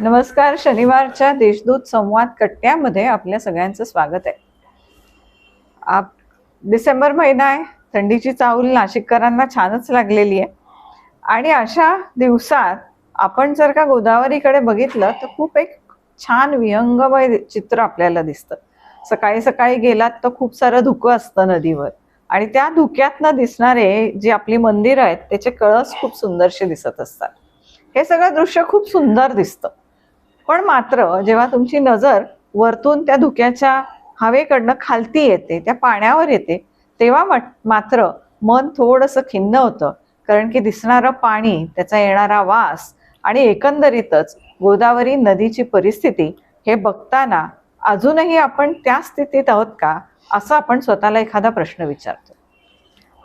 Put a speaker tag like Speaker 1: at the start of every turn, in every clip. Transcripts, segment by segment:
Speaker 1: नमस्कार. शनिवारच्या देशदूत संवाद कट्ट्यामध्ये आपल्या सगळ्यांचं स्वागत आहे. आप डिसेंबर महिना आहे. थंडीची चाहूल नाशिककरांना छानच लागलेली आहे. आणि अशा दिवसात आपण जर का गोदावरीकडे बघितलं तर खूप एक छान विहंगमय चित्र आपल्याला दिसतं. सकाळी सकाळी गेलात तर खूप सारं धुकं असतं नदीवर. आणि त्या धुक्यातनं दिसणारे जे आपली मंदिरं आहेत त्याचे कळस खूप सुंदरशी दिसत असतात. हे सगळं दृश्य खूप सुंदर दिसतं. पण मात्र जेव्हा तुमची नजर वरतून त्या धुक्याच्या हवेकडनं खालती येते त्या पाण्यावर येते तेव्हा मात्र मन थोडंसं खिन्न होतं. कारण की दिसणारं पाणी त्याचा येणारा वास आणि एकंदरीतच गोदावरी नदीची परिस्थिती हे बघताना अजूनही आपण त्या स्थितीत आहोत का? असं आपण स्वतःला एखादा प्रश्न विचारतो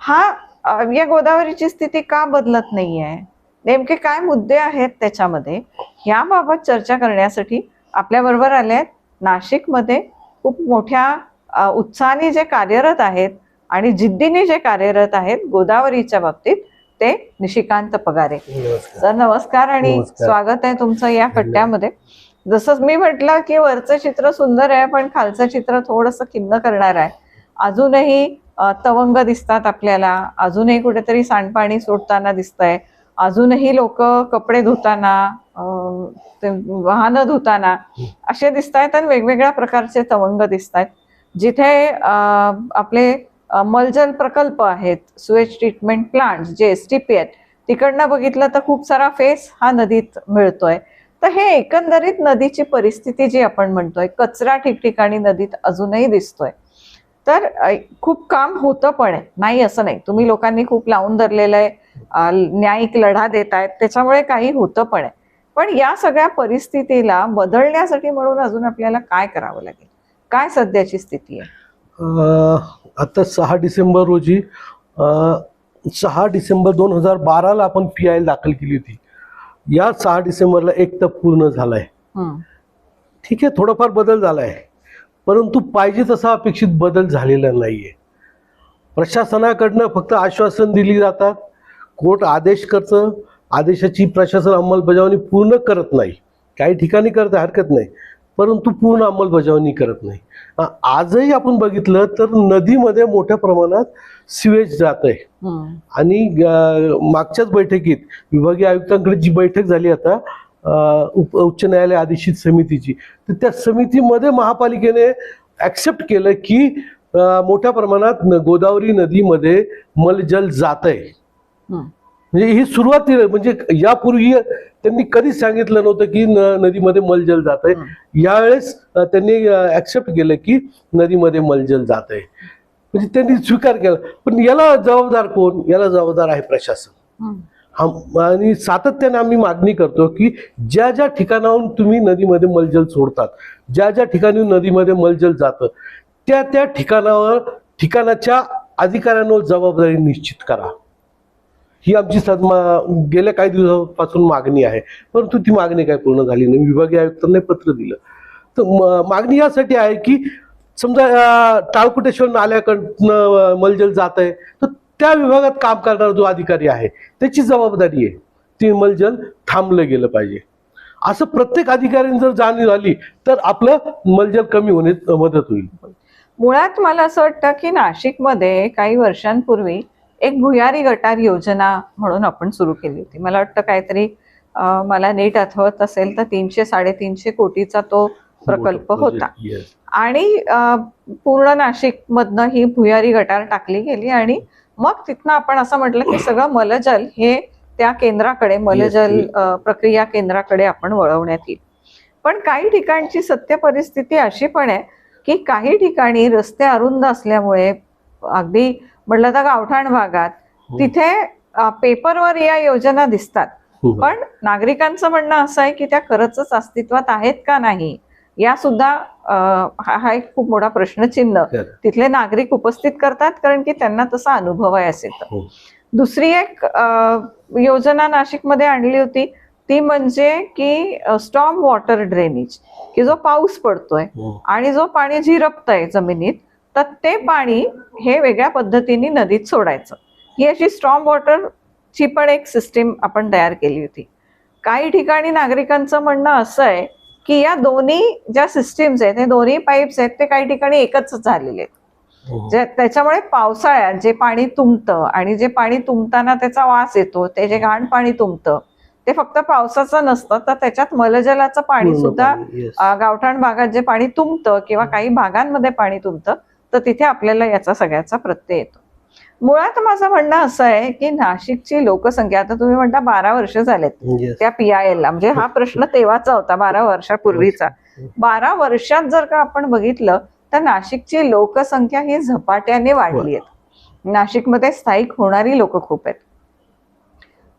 Speaker 1: हा या गोदावरीची स्थिती का बदलत नाही आहे नेमके काय मुद्दे आहेत त्याच्यामध्ये? याबाबत चर्चा करण्यासाठी आपल्याबरोबर आले आहेत नाशिकमध्ये खूप मोठ्या उत्साहाने जे कार्यरत आहेत आणि जिद्दीने जे कार्यरत आहेत गोदावरीच्या बाबतीत ते निशिकांत पगारे. सर नमस्कार आणि. स्वागत आहे तुमचं या कट्ट्यामध्ये जसं मी म्हटलं की वरचं चित्र सुंदर आहे पण खालचं चित्र थोडंसं खिन्न करणार आहे. अजूनही तवंग दिसतात आपल्याला. अजूनही कुठेतरी सांडपाणी सोडताना दिसतंय. अजूनही लोक कपडे धुताना ते वाहनं धुताना असे दिसत आहेत आणि वेगवेगळ्या प्रकारचे तवंग दिसत आहेत जिथे आपले मलजल प्रकल्प आहेत सुएज ट्रीटमेंट प्लांट जे एस टी पी आहेत. तिकडनं बघितलं तर खूप सारा फेस हा नदीत मिळतोय. तर हे एकंदरीत नदीची परिस्थिती जी आपण म्हणतोय कचरा ठिकठिकाणी नदीत अजूनही दिसतोय. तर खूप काम होतं पण आहे. नाही असं नाही. तुम्ही लोकांनी खूप लावून धरलेलं आहे. न्यायिक लढा देत आहेत. त्याच्यामुळे काही होतं पण आहे. पण या सगळ्या परिस्थितीला बदलण्यासाठी म्हणून अजून आपल्याला काय करावं लागेल? काय सध्याची स्थिती आहे?
Speaker 2: आता सहा डिसेंबर रोजी सहा डिसेंबर दोन हजार बाराला आपण पी आय दाखल केली होती. या सहा डिसेंबरला एक तर पूर्ण झालाय. ठीक आहे थोडाफार बदल झालाय. परंतु पाहिजे तसा अपेक्षित बदल झालेला नाहीये. प्रशासनाकडनं फक्त आश्वासन दिली जातात. कोर्ट आदेश करतं आदेशाची प्रशासन अंमलबजावणी पूर्ण करत नाही काही ठिकाणी करते हरकत नाही परंतु पूर्ण अंमलबजावणी करत नाही आजही आपण बघितलं तर नदीमध्ये मोठ्या प्रमाणात सिवेज जात आहे. आणि मागच्याच बैठकीत विभागीय आयुक्तांकडे जी बैठक झाली आता उप उच्च न्यायालय आदेशित समितीची तर त्या समितीमध्ये महापालिकेने ऍक्सेप्ट केलं की मोठ्या प्रमाणात गोदावरी नदीमध्ये मलजल जात आहे. म्हणजे ही सुरुवाती म्हणजे यापूर्वी त्यांनी कधीच सांगितलं नव्हतं की नदीमध्ये मलजल जात आहे यावेळेस त्यांनी ऍक्सेप्ट केलं की नदीमध्ये मलजल जात आहे म्हणजे त्यांनी स्वीकार केला. पण याला जबाबदार कोण? याला जबाबदार आहे प्रशासन. आणि सातत्याने आम्ही मागणी करतो की ज्या ज्या ठिकाणाहून तुम्ही नदीमध्ये मलजल सोडतात ज्या ज्या ठिकाणी नदीमध्ये मलजल जातं त्या त्या ठिकाणावर ठिकाणाच्या अधिकाऱ्यांवर जबाबदारी निश्चित करा. ही आमची सदमा गेल्या काही दिवसापासून मागणी आहे. परंतु ती मागणी काय पूर्ण झाली नाही. विभागीय आयुक्तांनी पत्र दिलं. तर म- मागणी यासाठी आहे की समजा टाळकुटेश्वर नाल्याकडनं मलजल जात आहे तर त्या विभागात काम करणारा जो अधिकारी आहे त्याची जबाबदारी आहे. ती मलजल थांबलं गेलं पाहिजे. असं प्रत्येक अधिकाऱ्यांनी जर जाणीव झाली तर आपलं मलजल कमी होण्यास मदत होईल.
Speaker 1: मुळात मला असं वाटतं की नाशिकमध्ये काही वर्षांपूर्वी एक भुयारी गटार योजना म्हणून आपण सुरू केली होती. मला वाटतं काहीतरी मला नीट आठवत असेल तर तीनशे साडेतीनशे कोटीचा तो प्रकल्प होता.
Speaker 2: Yes.
Speaker 1: आणि अं, पूर्ण नाशिकमधनं ही भुयारी गटार टाकली गेली आणि मग तिथनं आपण असं म्हटलं की सगळं मलजल हे त्या केंद्राकडे मलजल प्रक्रिया केंद्राकडे आपण वळवण्यात येईल. पण काही ठिकाणची सत्य परिस्थिती अशी पण आहे की काही ठिकाणी रस्ते अरुंद असल्यामुळे अगदी म्हटलं तर गावठाण भागात तिथे अं, पेपरवर या योजना दिसतात
Speaker 2: हो.
Speaker 1: पण नागरिकांचं म्हणणं असं आहे की त्या खरंच अस्तित्वात आहेत का नाही या सुद्धा हा हा एक खूप मोठा प्रश्नचिन्ह. तिथले नागरिक उपस्थित करतात कारण की त्यांना तसा अनुभव आहे असेल तर.
Speaker 2: हो.
Speaker 1: दुसरी एक योजना नाशिकमध्ये आणली होती ती म्हणजे की स्टॉम वॉटर ड्रेनेज की जो पाऊस पडतोय
Speaker 2: हो.
Speaker 1: आणि जो पाणी झिरपतंय जमिनीत तर ते पाणी हे वेगळ्या पद्धतीने नदीत सोडायचं. ही अशी स्ट्रॉंग वॉटर ची पण एक सिस्टीम आपण तयार केली होती. काही ठिकाणी नागरिकांचं म्हणणं असं आहे की या दोन्ही ज्या सिस्टीम्स आहेत हे दोन्ही पाईप्स आहेत ते काही ठिकाणी एकच झालेले आहेत. जे त्याच्यामुळे पावसाळ्यात जे पाणी तुंबतं आणि जे पाणी तुंबताना त्याचा वास येतो ते जे घाण पाणी तुंबतं ते फक्त पावसाचं नसतं तर त्याच्यात मलजलाचं पाणी सुद्धा गावठाण भागात जे पाणी तुंबतं किंवा काही भागांमध्ये पाणी तुंबतं तर तिथे आपल्याला याचा सगळ्याचा प्रत्यय येतो. मुळात माझं म्हणणं असं आहे की नाशिकची लोकसंख्या आता तुम्ही म्हणता बारा वर्ष झालेत. त्या पी आय ला. म्हणजे हा प्रश्न तेव्हाचा होता बारा वर्षापूर्वीचा. बारा वर्षात जर का आपण बघितलं तर नाशिकची लोकसंख्या ही झपाट्याने वाढली आहे. नाशिकमध्ये स्थायिक होणारी लोक खूप आहेत.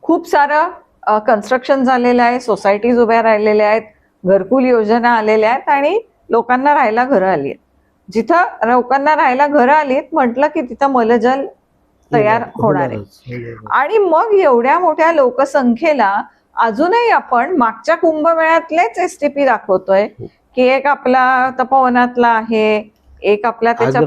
Speaker 1: खूप सारं कन्स्ट्रक्शन झालेलं आहे सोसायटीज उभ्या राहिलेल्या आहेत घरकुल योजना आलेल्या आहेत आणि लोकांना राहायला घरं आली आहेत. जिथं लोकांना राहायला घरं आली आहेत म्हटलं की तिथं मलजल तयार होणार आहे
Speaker 2: होणारच.
Speaker 1: आणि मग एवढ्या मोठ्या लोकसंख्येला अजूनही आपण मागच्या कुंभमेळ्यातलेच एस टी पी दाखवतोय की एक आपला तपोवनातला आहे एक आपला त्याच्या.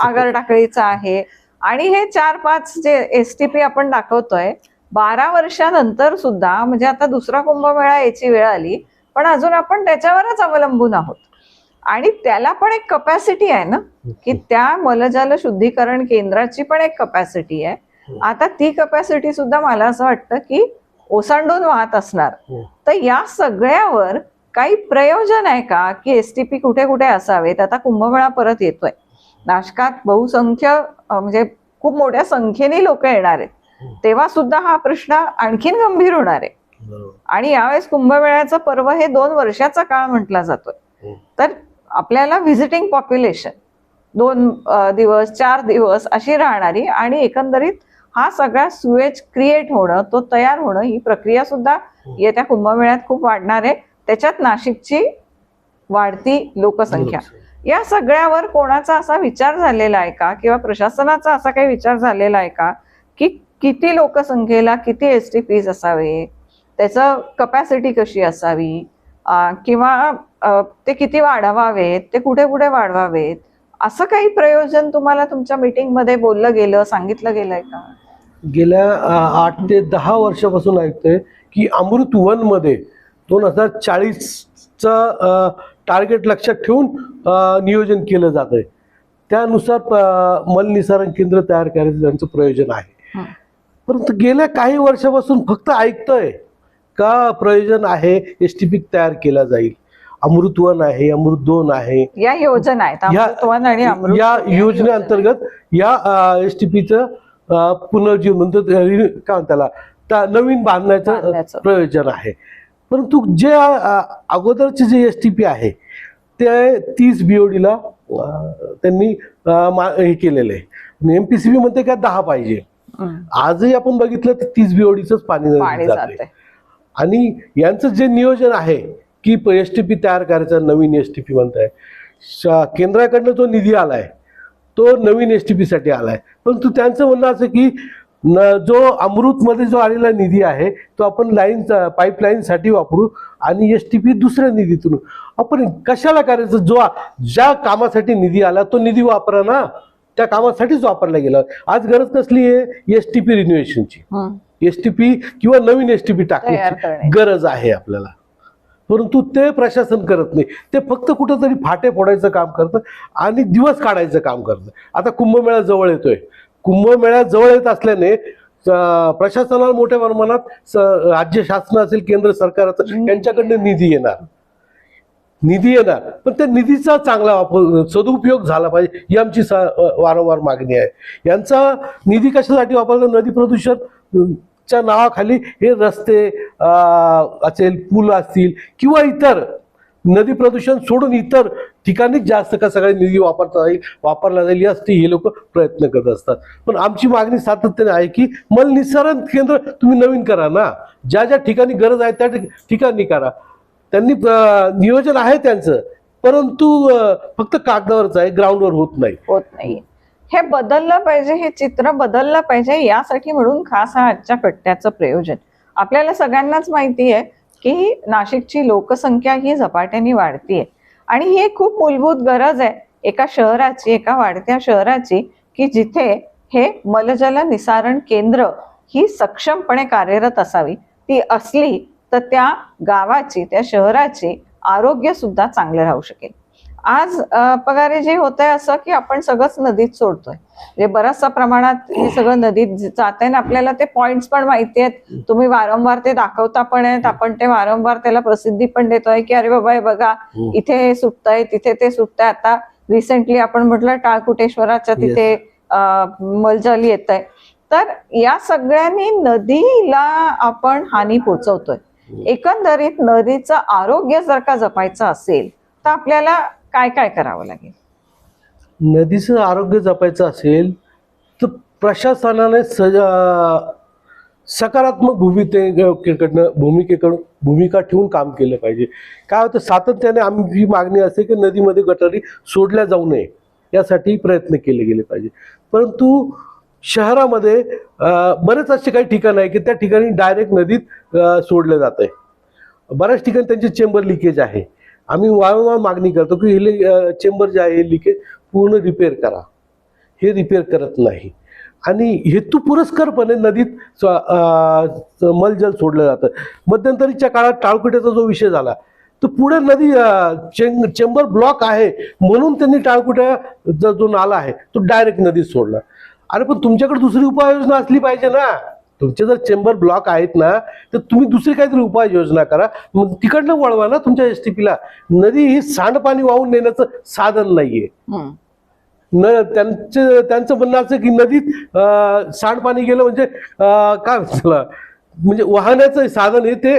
Speaker 2: आगर टाकळीचा
Speaker 1: आहे आणि हे चार पाच जे एस टी पी आपण दाखवतोय बारा वर्षानंतर सुद्धा म्हणजे आता दुसरा कुंभमेळा याची वेळ आली पण अजून आपण त्याच्यावरच अवलंबून आहोत आणि त्याला पण एक कपॅसिटी आहे ना? की त्या मलजल शुद्धीकरण केंद्राची पण एक कपॅसिटी आहे. आता ती कपॅसिटी सुद्धा मला असं वाटतं की ओसांडून वाहत असणार.
Speaker 2: हो.
Speaker 1: तर या सगळ्यावर काही प्रयोजन आहे का? की एस टी पी कुठे कुठे असावेत? आता कुंभमेळा परत येतोय. नाशकात बहुसंख्य म्हणजे खूप मोठ्या संख्येने लोक येणार आहेत. तेव्हा सुद्धा हा प्रश्न आणखीन गंभीर होणार आहे. आणि यावेळेस कुंभमेळ्याचं पर्व हे दोन वर्षाचा काळ म्हटला जातोय.
Speaker 2: हो.
Speaker 1: तर आपल्याला व्हिजिटिंग पॉप्युलेशन दोन दिवस चार दिवस अशी राहणारी आणि एकंदरीत हा सगळा सुएज क्रिएट होणं तो तयार होणं ही प्रक्रिया सुद्धा येत्या कुंभमेळ्यात खूप वाढणार आहे. त्याच्यात नाशिकची वाढती लोकसंख्या. या सगळ्यावर कोणाचा असा विचार झालेला आहे का? किंवा प्रशासनाचा असा काही विचार झालेला आहे का? की किती लोकसंख्येला किती एस टी पीज असावे? त्याचं कपॅसिटी कशी असावी? किंवा ते किती वाढवावेत ते कुठे कुठे वाढवावेत? असं काही प्रयोजन तुम्हाला तुमच्या मीटिंगमध्ये बोललं गेलं सांगितलं गेलंय का?
Speaker 2: गेल्या आठ ते दहा वर्षापासून ऐकतोय की अमृत वनमध्ये दोन हजार चाळीसचं टार्गेट लक्षात ठेवून नियोजन केलं जात आहे त्यानुसार मलनिसारण केंद्र तयार करायचं त्यांचं प्रयोजन आहे. परंतु गेल्या काही वर्षापासून फक्त ऐकतोय का प्रयोजन आहे एस टी पी तयार केला जाईल? अमृत वन आहे अमृत दोन आहे.
Speaker 1: या योजना आहेत अमृतवन आणि अमृत
Speaker 2: या
Speaker 1: योजना
Speaker 2: योजनेअंतर्गत या एस टी पीचं पुनर्जीवन म्हणतो काय त्या नवीन बांधण्याचं. प्रयोजन आहे. परंतु जे अगोदरचे जे एस टी पी आहे ते तीस बीओडीला त्यांनी हे केलेलं आहे. एम पी सी बी म्हणते का दहा पाहिजे. आजही आपण बघितलं तर तीस बीओडीच पाणी जाते आणि यांचं जे नियोजन आहे की एस टी पी तयार करायचं नवीन एस टी पी म्हणताय. श- केंद्राकडनं जो निधी आलाय. तो नवीन एस टी पी साठी आलाय. परंतु त्यांचं म्हणणं असं की न- जो अमृतमध्ये जो आलेला निधी आहे तो आपण लाईन पाईपलाईनसाठी वापरू आणि एस टी पी दुसऱ्या निधीतून. आपण कशाला करायचं? जो ज्या कामासाठी निधी आला तो निधी वापरा ना. त्या कामासाठीच वापरला गेला. आज गरज कसली आहे? एस टी पी रिन्युएशनची. एस टी पी किंवा नवीन एस टी पी टाकण्याची. गरज आहे आपल्याला. परंतु ते प्रशासन करत नाही. ते फक्त कुठंतरी फाटे फोडायचं काम करतं आणि दिवस काढायचं काम करतं. आता कुंभमेळा जवळ येतोय. कुंभमेळा जवळ येत असल्याने प्रशासनाला मोठ्या प्रमाणात राज्य शासन असेल केंद्र सरकार असेल यांच्याकडनं निधी येणार. निधी येणार. पण त्या निधीचा चांगला वापर सदुपयोग झाला पाहिजे ही आमची वारंवार मागणी आहे. यांचा निधी कशासाठी वापरला? नदी प्रदूषण च्या नावाखाली हे रस्ते असेल पूल असतील किंवा इतर नदी प्रदूषण सोडून इतर ठिकाणीच जास्त का सगळ्या निधी वापरता जाईल वापरला जाईल यासाठी हे लोक प्रयत्न करत असतात. पण आमची मागणी सातत्याने आहे की मल निस्सारण केंद्र तुम्ही नवीन करा ना. ज्या ज्या ठिकाणी गरज आहे त्या ठिक- ठिकाणी करा. त्यांनी नियोजन आहे त्यांचं. परंतु फक्त कागदावरच आहे ग्राउंडवर होत नाही.
Speaker 1: होत नाही. हे बदललं पाहिजे हे चित्र बदललं पाहिजे यासाठी म्हणून खास हा आजच्या कट्ट्याचं प्रयोजन. आपल्याला सगळ्यांनाच माहिती आहे की नाशिकची लोकसंख्या ही झपाट्याने वाढतीये. आणि ही एक खूप मूलभूत गरज आहे एका शहराची एका वाढत्या शहराची की जिथे हे मलजल निसारण केंद्र ही सक्षमपणे कार्यरत असावी. ती असली तर त्या गावाची त्या शहराची आरोग्य सुद्धा चांगलं राहू शकेल. आज पगारे जे होत आहे असं की आपण सगळंच नदीत सोडतोय. म्हणजे बऱ्याचशा प्रमाणात हे सगळं नदीत जात आहे आपल्याला ते पॉइंट्स पण माहिती आहेत. तुम्ही वारंवार ते दाखवता पण आहेत. आपण ते वारंवार त्याला प्रसिद्धी पण देतोय की अरे बाबा हे बघा
Speaker 2: हम्म.
Speaker 1: इथे हे सुटतंय तिथे ते सुटतंय. आता रिसेंटली आपण म्हटलं टाळकुटेश्वराच्या. तिथे मलजल येत आहे तर या सगळ्यांनी नदीला आपण हानी पोचवतोय. एकंदरीत नदीचं आरोग्य जर का जपायचं असेल तर आपल्याला काय काय करावं लागेल?
Speaker 2: नदीचं आरोग्य जपायचं असेल तर प्रशासनाने सज सकारात्मक भूमिकेकडनं भूमिकेकडून भूमिका ठेवून काम केलं पाहिजे. काय होतं सातत्याने आमची मागणी असते की नदीमध्ये गटारी सोडल्या जाऊ नये यासाठी प्रयत्न केले गेले पाहिजे. परंतु शहरामध्ये बरेच असे काही ठिकाण आहे की त्या ठिकाणी डायरेक्ट नदीत सोडलं जात आहे बऱ्याच ठिकाणी त्यांचे चेंबर लिकेज आहे. आम्ही वारंवार मागणी करतो की हे चेंबर जे आहे लिकेज पूर्ण रिपेअर करा. हे रिपेअर करत नाही. आणि हेतू पुरस्कारपणे नदीत स- मलजल सोडलं जातं. मध्यंतरीच्या काळात टाळकुट्याचा जो विषय झाला तर पुढे नदी चेंग चें चेंबर ब्लॉक आहे म्हणून त्यांनी टाळकुट्याचा जो नाला आहे तो डायरेक्ट नदीत सोडला. अरे पण तुमच्याकडे दुसरी उपाययोजना असली पाहिजे ना. तुमचे जर चेंबर ब्लॉक आहेत ना तर तुम्ही दुसरी काहीतरी उपाययोजना करा. मग तिकडनं वळवा ना तुमच्या एस टी पीला नदी ही सांडपाणी वाहून नेण्याचं साधन नाहीये. न त्यांचं त्यांचं म्हणणं असं की नदीत सांडपाणी गेलं म्हणजे काय? म्हणजे वाहण्याचं साधन हे ते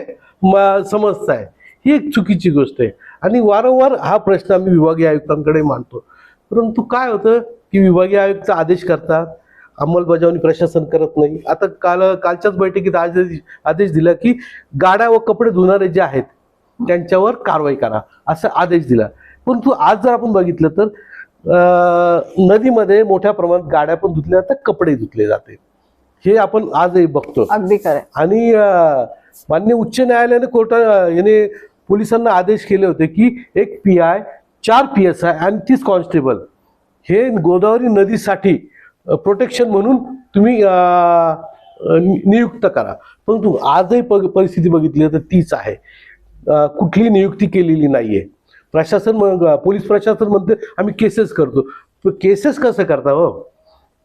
Speaker 2: समजतं आहे ही एक चुकीची गोष्ट आहे. आणि वारंवार हा प्रश्न आम्ही विभागीय आयुक्तांकडे मांडतो. परंतु काय होतं की विभागीय आयुक्त आदेश करतात अंमलबजावणी प्रशासन करत नाही. आता काल कालच्याच बैठकीत आदेश आदेश दिला की गाड्या व कपडे धुणारे जे आहेत त्यांच्यावर कारवाई करा असा आदेश दिला. परंतु आज जर आपण बघितलं तर नदीमध्ये मोठ्या प्रमाणात गाड्या पण धुतल्या जातात कपडे धुतले जाते. हे आपण आजही बघतो
Speaker 1: अगदी खरं
Speaker 2: आणि मान्य उच्च न्यायालयाने कोर्टा याने पोलिसांना आदेश केले होते की एक पी आय चार पी एस आय आणि तीस कॉन्स्टेबल हे गोदावरी नदीसाठी प्रोटेक्शन म्हणून तुम्ही नि- नियुक्त करा. परंतु आजही प- परिस्थिती बघितली तर तीच आहे. कुठली नियुक्ती केलेली नाहीये. प्रशासन मग पोलीस प्रशासन म्हणते आम्ही केसेस करतो. केसेस कसं करता हो?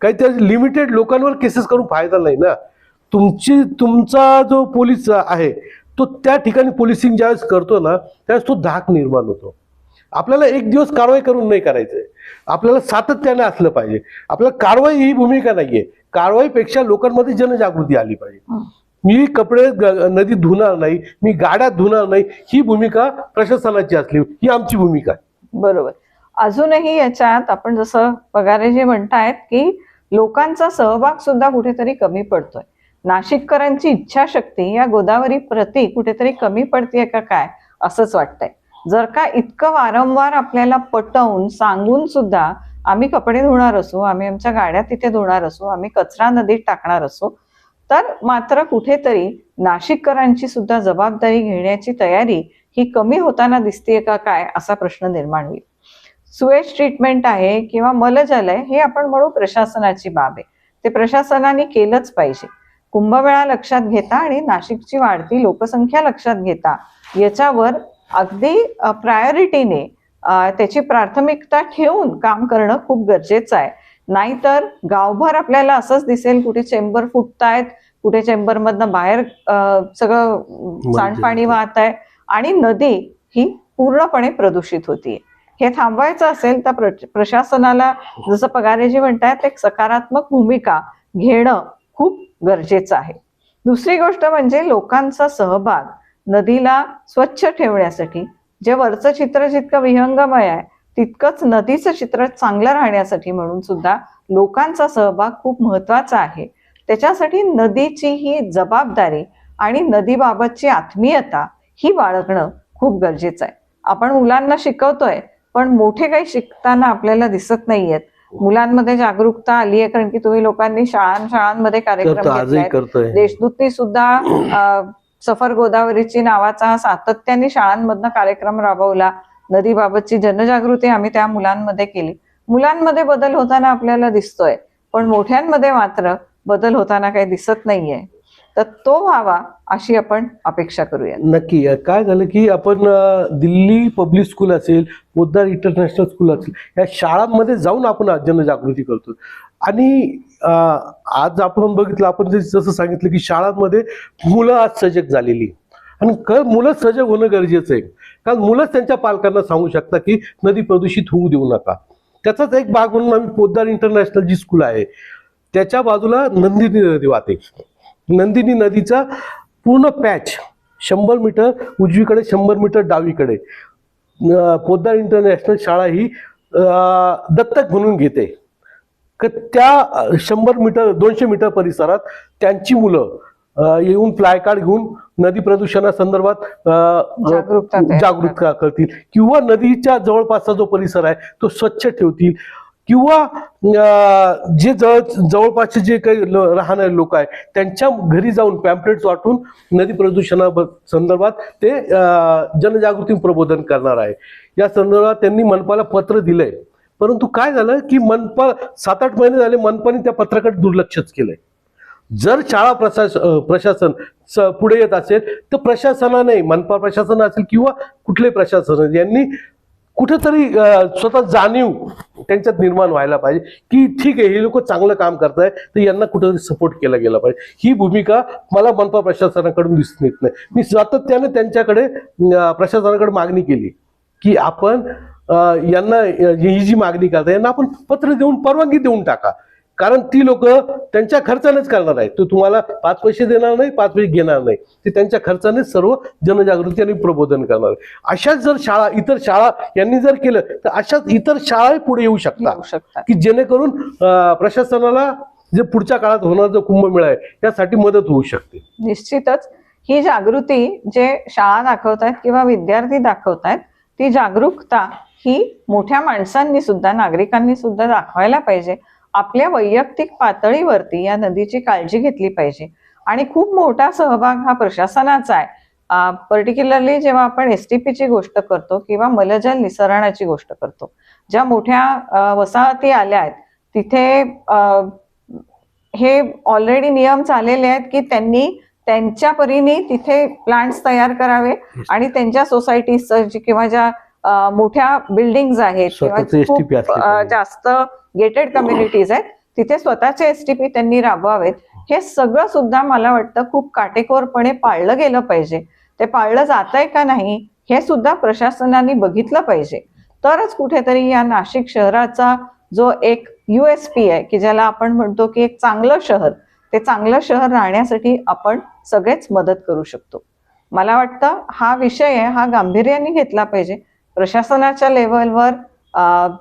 Speaker 2: काहीतरी लिमिटेड लोकांवर केसेस करून फायदा नाही ना. तुमची तुमचा जो पोलीस आहे तो त्या ठिकाणी पोलिसिंग ज्यावेळेस करतो ना त्यावेळेस तो धाक निर्माण होतो. आपल्याला एक दिवस कारवाई करून नाही करायचंय. आपल्याला सातत्याने असलं पाहिजे. आपल्याला कारवाई ही भूमिका नाहीये. कारवाईपेक्षा लोकांमध्ये जनजागृती आली पाहिजे. मी कपडे नदीत धुणार नाही मी गाड्यात धुणार नाही ही भूमिका प्रशासनाची असली ही आमची भूमिका आहे.
Speaker 1: बरोबर. अजूनही याच्यात आपण जसं पगारे जे म्हणतायत की लोकांचा सहभाग सुद्धा कुठेतरी कमी पडतोय. नाशिककरांची इच्छाशक्ती या गोदावरी प्रती कुठेतरी कमी पडतीये का काय असंच वाटतंय. जर का इतकं वारंवार आपल्याला पटवून सांगून सुद्धा आम्ही कपडे धुणार असू आम्ही आमच्या गाड्या तिथे धुणार असू आम्ही कचरा नदीत टाकणार असू तर मात्र कुठेतरी नाशिककरांची सुद्धा जबाबदारी घेण्याची तयारी ही कमी होताना दिसतीये का काय असा प्रश्न निर्माण होईल. सुएज ट्रीटमेंट आहे किंवा मलजल आहे हे आपण म्हणू प्रशासनाची बाब आहे. ते प्रशासनाने केलंच पाहिजे. कुंभमेळा लक्षात घेता आणि नाशिकची वाढती लोकसंख्या लक्षात घेता याच्यावर अगदी प्रायोरिटीने त्याची प्राथमिकता ठेवून काम करणं खूप गरजेचं आहे. नाहीतर गावभर आपल्याला असंच दिसेल कुठे चेंबर फुटतायत कुठे चेंबर मधनं बाहेर सगळं सांडपाणी वाहत आहे आणि नदी ही पूर्णपणे प्रदूषित होतीये हे थांबवायचं असेल तर प्र- प्रशासनाला जसं पगारेजी म्हणतायत एक सकारात्मक भूमिका घेणं खूप गरजेचं आहे. दुसरी गोष्ट म्हणजे लोकांचा सहभाग. नदीला स्वच्छ ठेवण्यासाठी जे वरचं चित्र जितकं विहंगमय आहे तितकंच नदीचं चित्र चांगलं राहण्यासाठी म्हणून सुद्धा लोकांचा सहभाग खूप महत्त्वाचा आहे. त्याच्यासाठी नदीची ही जबाबदारी आणि नदीबाबतची आत्मीयता ही बाळगणं खूप गरजेचं आहे. आपण मुलांना शिकवतोय पण मोठे काही शिकताना आपल्याला दिसत नाहीयेत. मुलांमध्ये जागरूकता आली आहे कारण की तुम्ही लोकांनी शाळां शाळांमध्ये कार्यक्रम देशदूतनी सुद्धा सफर गोदावरीची नावाचा सातत्याने शाळांमधनं कार्यक्रम राबवला. नदीबाबतची जनजागृती आम्ही त्या मुलांमध्ये केली. मुलांमध्ये बदल होताना आपल्याला दिसतोय पण मोठ्यांमध्ये मात्र बदल होताना काही दिसत नाहीये. तर तो व्हावा अशी आपण अपेक्षा करूया
Speaker 2: नक्की. काय झालं की आपण दिल्ली पब्लिक स्कूल असेल पोद्दार इंटरनॅशनल स्कूल असेल या शाळांमध्ये जाऊन आपण जनजागृती करतो आणि आज आपण बघितलं आपण जसं सांगितलं की शाळांमध्ये मुलं आज सजग झालेली. आणि क मुलं सजग होणं गरजेचं आहे. कारण मुलंच त्यांच्या पालकांना सांगू शकतात की नदी प्रदूषित होऊ देऊ नका. त्याचाच एक भाग म्हणून आम्ही पोद्दार इंटरनॅशनल जी स्कूल आहे त्याच्या बाजूला नंदिनी नदी वाहते. नंदिनी नदीचा पूर्ण पॅच शंभर मीटर उजवीकडे शंभर मीटर डावीकडे. पोद्दार इंटरनॅशनल शाळा ही दत्तक म्हणून घेते. क त्या शंभर मीटर दोनशे मीटर परिसरात त्यांची मुलं येऊन फ्लाय कार्ड घेऊन नदी प्रदूषणासंदर्भात
Speaker 1: जागरूकता
Speaker 2: करतील. किंवा नदीच्या जवळपासचा जो परिसर आहे तो स्वच्छ ठेवतील. किंवा जे जवळ जवळपासचे जे काही राहणारे लोक आहेत त्यांच्या घरी जाऊन पॅम्पलेट्स वाटून नदी प्रदूषणा संदर्भात ते अं, जनजागृती प्रबोधन करणार आहे. या संदर्भात त्यांनी मनपाला पत्र दिलंय. परंतु काय झालं की मनपा सात आठ महिने झाले मनपाने त्या पत्राकडे दुर्लक्षच केलंय. जर शाळा प्रशास प्रशासन पुढे येत असेल तर प्रशासनाने मनपा प्रशासन असेल किंवा कुठले प्रशासन यांनी कुठेतरी स्वतः जाणीव त्यांच्यात निर्माण व्हायला पाहिजे की ठीक आहे हे लोक चांगलं काम करताय तर यांना कुठेतरी सपोर्ट केला गेला पाहिजे. ही भूमिका मला मनपा प्रशासनाकडून दिसून येत नाही. मी सातत्याने त्यांच्याकडे प्रशासनाकडे मागणी केली की आपण यांना ही जी मागणी करता यांना आपण पत्र देऊन परवानगी देऊन टाका. कारण ती लोक त्यांच्या खर्चानेच करणार आहेत. तो तुम्हाला पाच पैसे देणार नाही पाच पैसे घेणार नाही. ते त्यांच्या खर्चाने सर्व जनजागृती आणि प्रबोधन करणार आहे. अशाच जर शाळा इतर शाळा यांनी जर केलं तर अशाच इतर शाळाही पुढे येऊ शकतात की जेणेकरून प्रशासनाला जे पुढच्या काळात होणार जो कुंभमेळा आहे यासाठी मदत होऊ शकते.
Speaker 1: निश्चितच ही जागृती जे शाळा दाखवतायत किंवा विद्यार्थी दाखवतायत ती जागरूकता ही मोठ्या माणसांनी सुद्धा नागरिकांनी सुद्धा दाखवायला पाहिजे. आपल्या वैयक्तिक पातळीवरती या नदीची काळजी घेतली पाहिजे. आणि खूप मोठा सहभाग हा प्रशासनाचा आहे. पर्टिक्युलरली जेव्हा आपण एस टी पीची गोष्ट करतो किंवा मलजल निसरणाची गोष्ट करतो ज्या मोठ्या वसाहती आल्या आहेत तिथे हे ऑलरेडी नियम झालेले आहेत की त्यांनी त्यांच्या परीने तिथे प्लांट्स तयार करावे आणि त्यांच्या सोसायटीज किंवा ज्या मोठ्या बिल्डिंग आहेत किंवा. जास्त गेटेड कम्युनिटीज आहेत तिथे स्वतःचे एस टी पी त्यांनी राबवावेत. हे सगळं सुद्धा मला वाटतं खूप काटेकोरपणे पाळलं गेलं पाहिजे. ते पाळलं जात आहे का नाही हे सुद्धा प्रशासनाने बघितलं पाहिजे. तरच कुठेतरी या नाशिक शहराचा जो एक युएसपी आहे की ज्याला आपण म्हणतो की एक चांगलं शहर ते चांगलं शहर राहण्यासाठी आपण सगळेच मदत करू शकतो. मला वाटतं हा विषय आहे हा गांभीर्याने घेतला पाहिजे. प्रशासनाच्या लेवलवर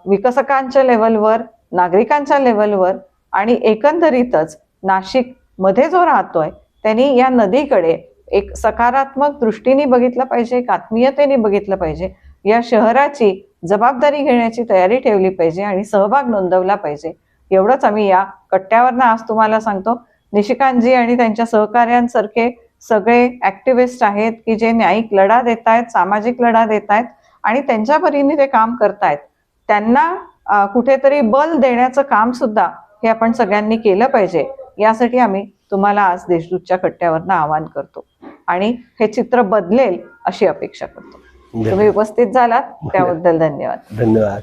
Speaker 1: विकसकांच्या लेवलवर नागरिकांच्या लेवलवर आणि एकंदरीतच नाशिकमध्ये जो राहतोय त्यांनी या नदीकडे एक सकारात्मक दृष्टीने बघितलं पाहिजे एक आत्मीयतेने बघितलं पाहिजे. या शहराची जबाबदारी घेण्याची तयारी ठेवली पाहिजे आणि सहभाग नोंदवला पाहिजे. एवढंच आम्ही या कट्ट्यावरनं आज तुम्हाला सांगतो. निशिकांतजी आणि त्यांच्या सहकार्यांसारखे सगळे ऍक्टिव्हिस्ट आहेत की जे न्यायिक लढा देत आहेत सामाजिक लढा देत आहेत आणि त्यांच्या परीने ते काम करतायत. त्यांना कुठेतरी बल देण्याचं काम सुद्धा हे आपण सगळ्यांनी केलं पाहिजे. यासाठी आम्ही तुम्हाला आज देशदूतच्या कट्ट्यावरनं आवाहन करतो. आणि हे चित्र बदलेल अशी अपेक्षा करतो. तुम्ही उपस्थित झालात त्याबद्दल धन्यवाद.
Speaker 2: धन्यवाद.